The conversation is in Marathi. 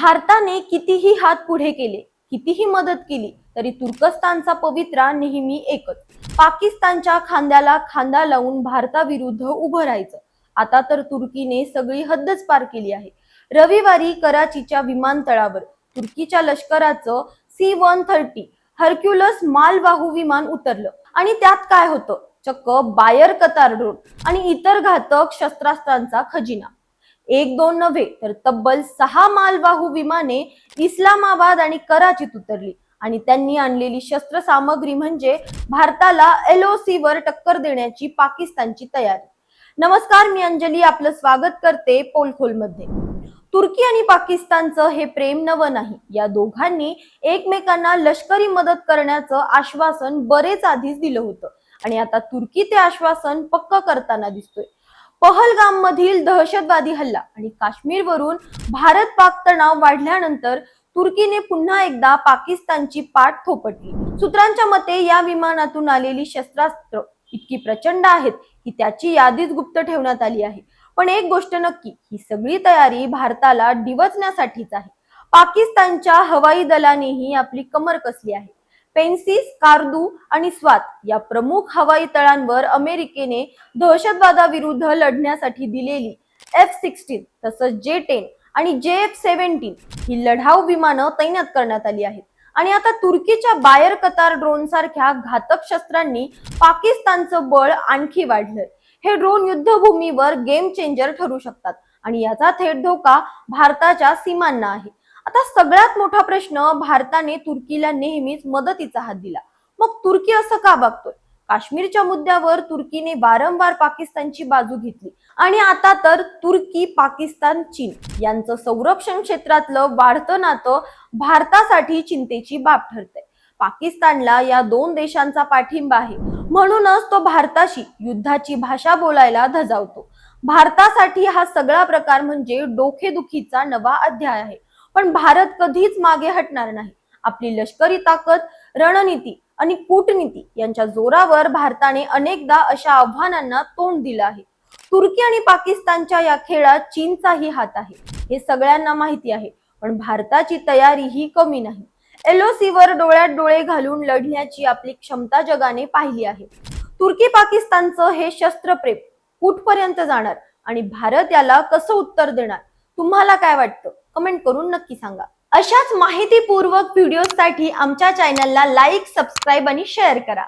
भारताने कितीही हात पुढे केले कितीही मदत केली तरी तुर्कस्तानचा पवित्रा नेहमी एकच. पाकिस्तानच्या खांद्याला खांदा लावून भारताविरुद्ध उभं राहायचं. आता तर तुर्कीने सगळी हद्दच पार केली आहे. रविवारी कराचीच्या विमानतळावर तुर्कीच्या लष्कराचं सी वन थर्टी हर्क्युलस मालवाहू विमान उतरलं. आणि त्यात काय होतं? चक्क बायर कतार ड्रोन आणि इतर घातक शस्त्रास्त्रांचा खजिना. एक दोन नव्हे तर तब्बल सहा मालवाहू विमाने इस्लामाबाद आणि कराचीत उतरली. आणि त्यांनी आणलेली शस्त्रसामग्री म्हणजे भारताला एलओसी वर टक्कर देण्याची पाकिस्तानची तयारी. नमस्कार मी अंजली. आपलं स्वागत करते पोलखोलमध्ये. तुर्की आणि पाकिस्तानचं हे प्रेम नवं नाही. या दोघांनी एकमेकांना लष्करी मदत करण्याचं आश्वासन बरेच आधीच दिलं होतं. आणि आता तुर्की ते आश्वासन पक्क करताना दिसतोय. पहलगाम मधील दहशतवादी हल्ला आणि काश्मीरवरून भारत पाक तणाव वाढल्यानंतर तुर्कीने पुन्हा एकदा पाकिस्तानची पाठ थोपटली. सूत्रांच्या मते या विमानातून आलेली शस्त्रास्त्र इतकी प्रचंड आहेत की त्याची यादीच गुप्त ठेवण्यात आली आहे. पण एक गोष्ट नक्की ही सगळी तयारी भारताला डिवचण्यासाठीच आहे. पाकिस्तानच्या हवाई दलानेही आपली कमर कसली आहे? पेन्सिस कार्दू आणि स्वात या प्रमुख हवाई तळांवर अमेरिकेने दहशतवादाविरुद्ध लढण्यासाठी दिलेली एफ सिक्स्टीन तसंच जे टेन आणि जे एफ सेव्हन्टीन ही लढाऊ विमानं तैनात करण्यात आली आहेत. आणि आता तुर्कीच्या बायर कतार ड्रोन सारख्या घातक शस्त्रांनी पाकिस्तानचं बळ आणखी वाढलंय. हे ड्रोन युद्धभूमीवर गेम चेंजर ठरू शकतात आणि याचा थेट धोका भारताच्या सीमांना आहे. आता सगळ्यात मोठा प्रश्न भारताने तुर्कीला नेहमीच मदतीचा हात दिला. मग तुर्की असं का बघतोय? काश्मीरच्या मुद्द्यावर तुर्कीने वारंवार पाकिस्तानची बाजू घेतली. आणि आता तर तुर्की पाकिस्तान चीन यांचं संरक्षण क्षेत्रातलं वाढतं नातं भारतासाठी चिंतेची बाब ठरते पाकिस्तानला या दोन देशांचा पाठिंबा आहे. म्हणूनच तो भारताशी युद्धाची भाषा बोलायला धजावतो. भारतासाठी हा सगळा प्रकार म्हणजे डोकेदुखीचा नवा अध्याय आहे. पण भारत कधीच मागे हटणार नाही. आपली लष्करी ताकद रणनीती आणि कूटनीती यांच्या जोरावर भारताने अनेकदा अशा आव्हानांना तोंड दिलं आहे. तुर्की आणि पाकिस्तानच्या या खेळात चीनचाही हात आहे. हे सगळ्यांना माहिती आहे पण भारताची तयारी ही कमी नाही. एलओसी वर डोळ्यात डोळे घालून लढण्याची आपली क्षमता जगाने पाहिली आहे. तुर्की पाकिस्तानचं हे शस्त्रप्रेम कुठपर्यंत जाणार आणि भारत याला कसं उत्तर देणार? तुम्हाला काय वाटतं? कमेंट करून नक्की सांगा. अशाच माहितीपूर्वक व्हिडिओसाठी आमच्या चॅनलला लाईक सबस्क्राईब आणि शेअर करा.